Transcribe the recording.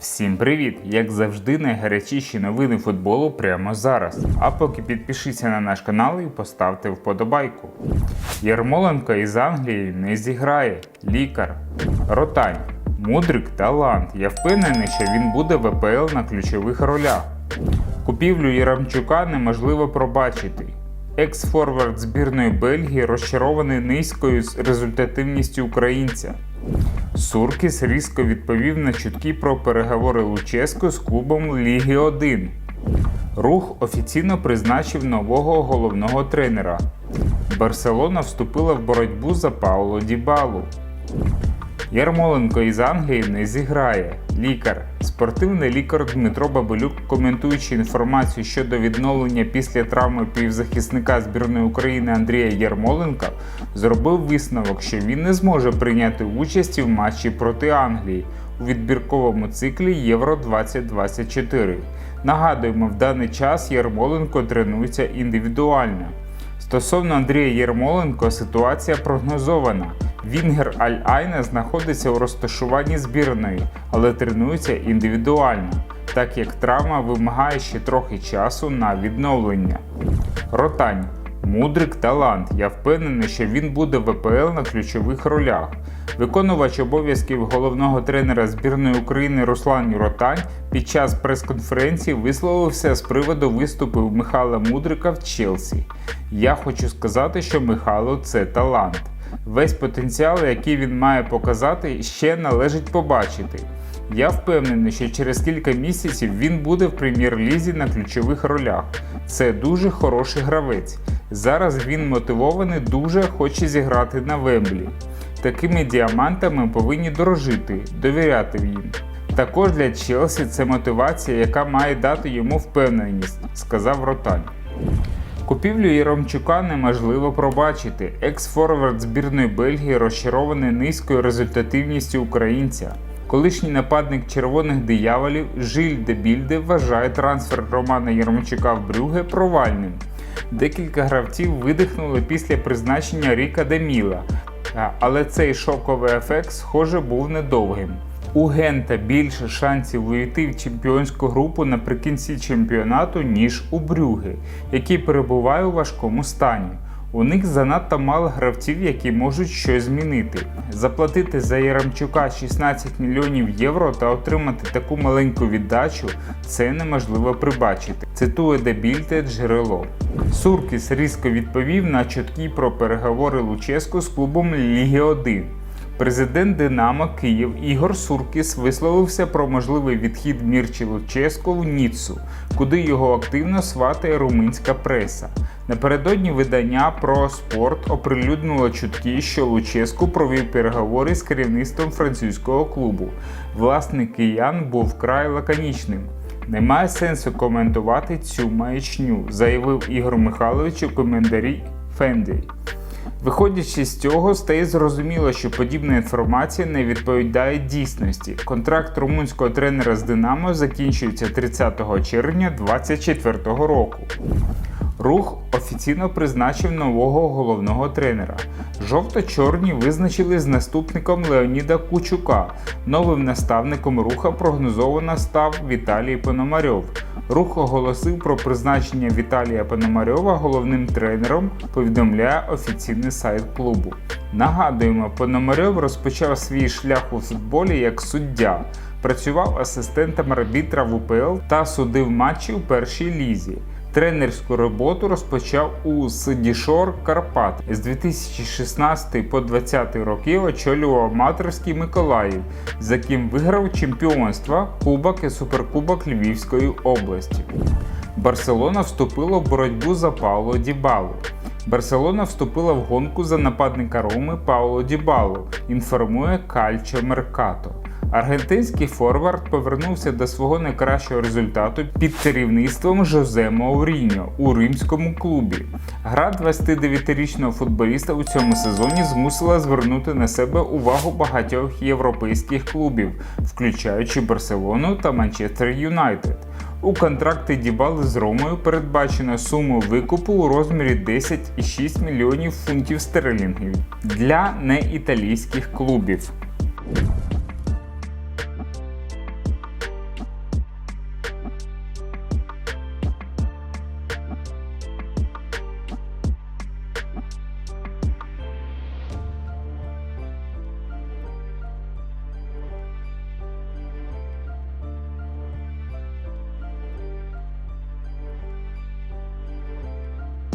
Всім привіт! Як завжди, найгарячіші новини футболу прямо зараз. А поки підпишіться на наш канал і поставте вподобайку. Ярмоленко із Англії не зіграє. Лікар. Ротань. Мудрик талант. Я впевнений, що він буде в АПЛ на ключових ролях. Купівлю Яремчука неможливо пробачити. Екс-форвард збірної Бельгії розчарований низькою результативністю українця. Суркіс різко відповів на чутки про переговори Луческо з клубом Ліги 1. Рух офіційно призначив нового головного тренера. Барселона вступила в боротьбу за Пауло Дібалу. Ярмоленко із Англії не зіграє. Лікар. Спортивний лікар Дмитро Бабелюк, коментуючи інформацію щодо відновлення після травми півзахисника збірної України Андрія Ярмоленка, зробив висновок, що він не зможе прийняти участь в матчі проти Англії у відбірковому циклі Євро 2024. Нагадуємо, в даний час Ярмоленко тренується індивідуально. Стосовно Андрія Єрмоленко, ситуація прогнозована. Вінгер Аль-Айна знаходиться у розташуванні збірної, але тренується індивідуально, так як травма вимагає ще трохи часу на відновлення. Ротань. Мудрик талант. Я впевнений, що він буде в АПЛ на ключових ролях. Виконувач обов'язків головного тренера збірної України Руслан Ротань під час прес-конференції висловився з приводу виступів Михайла Мудрика в Челсі. Я хочу сказати, що Михайло це талант. Весь потенціал, який він має показати, ще належить побачити. Я впевнений, що через кілька місяців він буде в прем'єр-лізі на ключових ролях. Це дуже хороший гравець. Зараз він мотивований, дуже хоче зіграти на Вемблі. Такими діамантами повинні дорожити, довіряти їм. Також для Челсі це мотивація, яка має дати йому впевненість, сказав Ротань. Купівлю Єромчука неможливо пробачити. Екс-форвард збірної Бельгії розчарований низькою результативністю українця. Колишній нападник червоних дияволів Жиль де Більде вважає трансфер Романа Єромчука в Брюге провальним. Декілька гравців видихнули після призначення Ріка Деміла, але цей шоковий ефект, схоже, був недовгим. У Гента більше шансів вийти в чемпіонську групу наприкінці чемпіонату, ніж у Брюги, який перебуває у важкому стані. У них занадто мало гравців, які можуть щось змінити. Заплатити за Яремчука 16 мільйонів євро та отримати таку маленьку віддачу це неможливо прибачити. Цитує Дебільте джерело. Суркіс різко відповів на чутки про переговори Луческо з клубом Ліги 1. Президент Динамо Київ Ігор Суркіс висловився про можливий відхід Мірчі Луческо в Ніццу, куди його активно сватає румунська преса. Напередодні видання про спорт оприлюднило чутки, що Луческу провів переговори з керівництвом французького клубу. Власник киян був вкрай лаконічним. Немає сенсу коментувати цю маячню, заявив Ігор Михайлович у коментарі Фенді. Виходячи з цього, стає зрозуміло, що подібна інформація не відповідає дійсності. Контракт румунського тренера з Динамо закінчується 30 червня 2024 року. Рух офіційно призначив нового головного тренера. Жовто-чорні визначили з наступником Леоніда Кучука. Новим наставником руха прогнозовано став Віталій Пономарьов. Рух оголосив про призначення Віталія Пономарьова головним тренером, повідомляє офіційний сайт клубу. Нагадуємо, Пономарьов розпочав свій шлях у футболі як суддя, працював асистентом арбітра в УПЛ та судив матчі у першій лізі. Тренерську роботу розпочав у Сидішор Карпат. З 2016 по 2020 роки очолював аматорський Миколаїв, з яким виграв чемпіонства, Кубок і Суперкубок Львівської області. Барселона вступила в боротьбу за Пауло Дібалу. Барселона вступила в гонку за нападника Роми Пауло Дібалу, інформує Кальчо Меркато. Аргентинський форвард повернувся до свого найкращого результату під керівництвом Жозе Мауріньо у римському клубі. Гра 29-річного футболіста у цьому сезоні змусила звернути на себе увагу багатьох європейських клубів, включаючи Барселону та Манчестер Юнайтед. У контракти Дібали з Ромою передбачено суму викупу у розмірі 10,6 мільйонів фунтів стерлінгів для неіталійських клубів.